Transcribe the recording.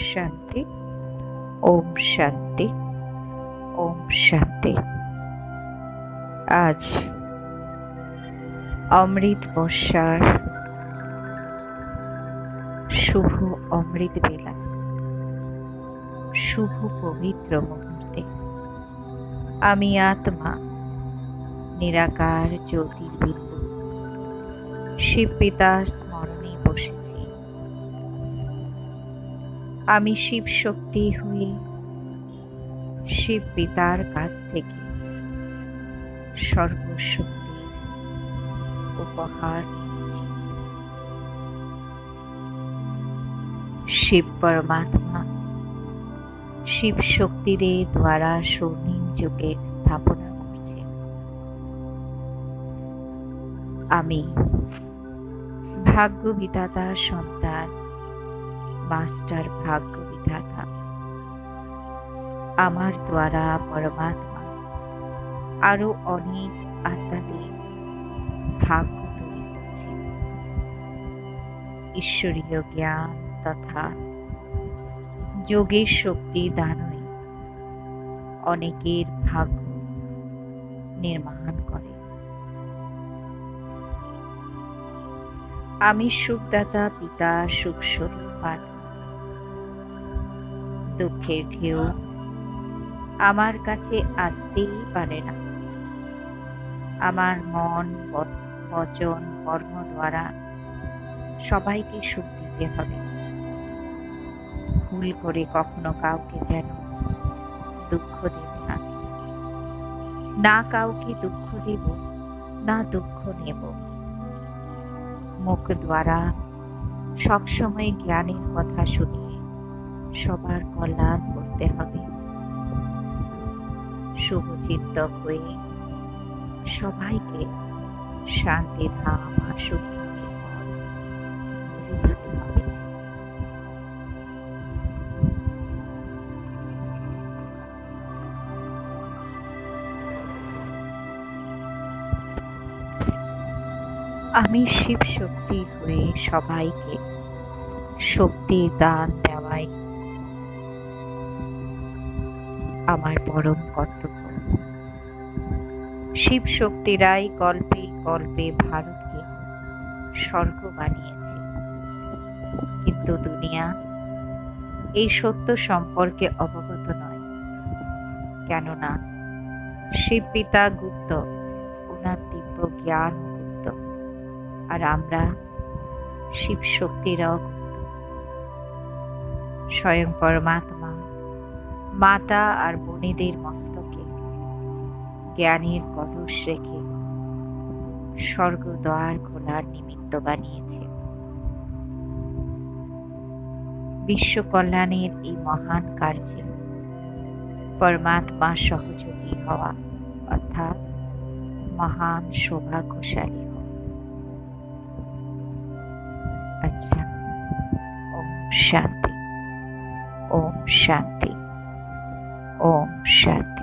শান্তি। ওম শান্তি। ওম শান্তি। আজ অমৃত বর্ষার শুভ অমৃত বেলা। শুভ পবিত্র মুহূর্তে। আমি আত্মা, নিরাকার জ্যোতির্বিন্দু। শিব পিতার স্মরণে বসেছি। আমি শিব শক্তি হয়ে শিব পিতার কাছ থেকে সর্বশক্তির উপহার শিব পরমাত্মা, শিব শক্তির দ্বারা স্বর্ণিম যুগের স্থাপনা করছে। আমি ভাগ্য বিধাতার সন্তান মাস্টার ভাগ্য বিধাতা আমার দ্বারা পরমাত্মা আরও অনেক আত্মাদের ভাগ্য তৈরি করছে। ঈশ্বরীয় জ্ঞান তথা যোগের শক্তি দানই অনেকের ভাগ্য নির্মাণ করে। আমি সুখদাতা, পিতা সুখ স্বরূপান দুঃখের ঢেউ আমার কাছে আসতেই পারে না। আমার মন বচন, কর্ম দ্বারা সবাইকে সুখ দিতে হবে। ভুল করে কখনো কাউকে যেন দুঃখ দেব না। না কাউকে দুঃখ দেব, না দুঃখ নেব। মুখ দ্বারা সবসময় জ্ঞানের কথা শুনিয়ে সবার কল্যাণ করতে হবে। শুভচিত্ত হয়ে সবাইকে শান্তি, ধাম, আর আমি শিব শক্তি হয়ে সবাইকে শক্তির দান আমার পরম কর্তব্য। শিব শক্তিরাই গল্পে গল্পে ভারতকে স্বর্গ বানিয়েছে। কিন্তু দুনিয়া এই সত্য সম্পর্কে অবগত নয়। কেননা শিব পিতা গুপ্ত, ওনার দিব্য জ্ঞান গুপ্ত, আর আমরা শিব শক্তিরাও গুপ্ত। স্বয়ং পরমাত্মা মাতা আর বোনেদের মস্তকে জ্ঞানের কলস রেখে স্বর্গ দ্বার খোলার নিমিত্ত বানিয়েছে। বিশ্ব কল্যাণের এই মহান কার্যে পরমাত্মা সহযোগী হওয়া অর্থাৎ মহান সৌভাগ্যশালী হওয়া। আচ্ছা ওম শান্তি ওম শান্তি। ওম শান্তি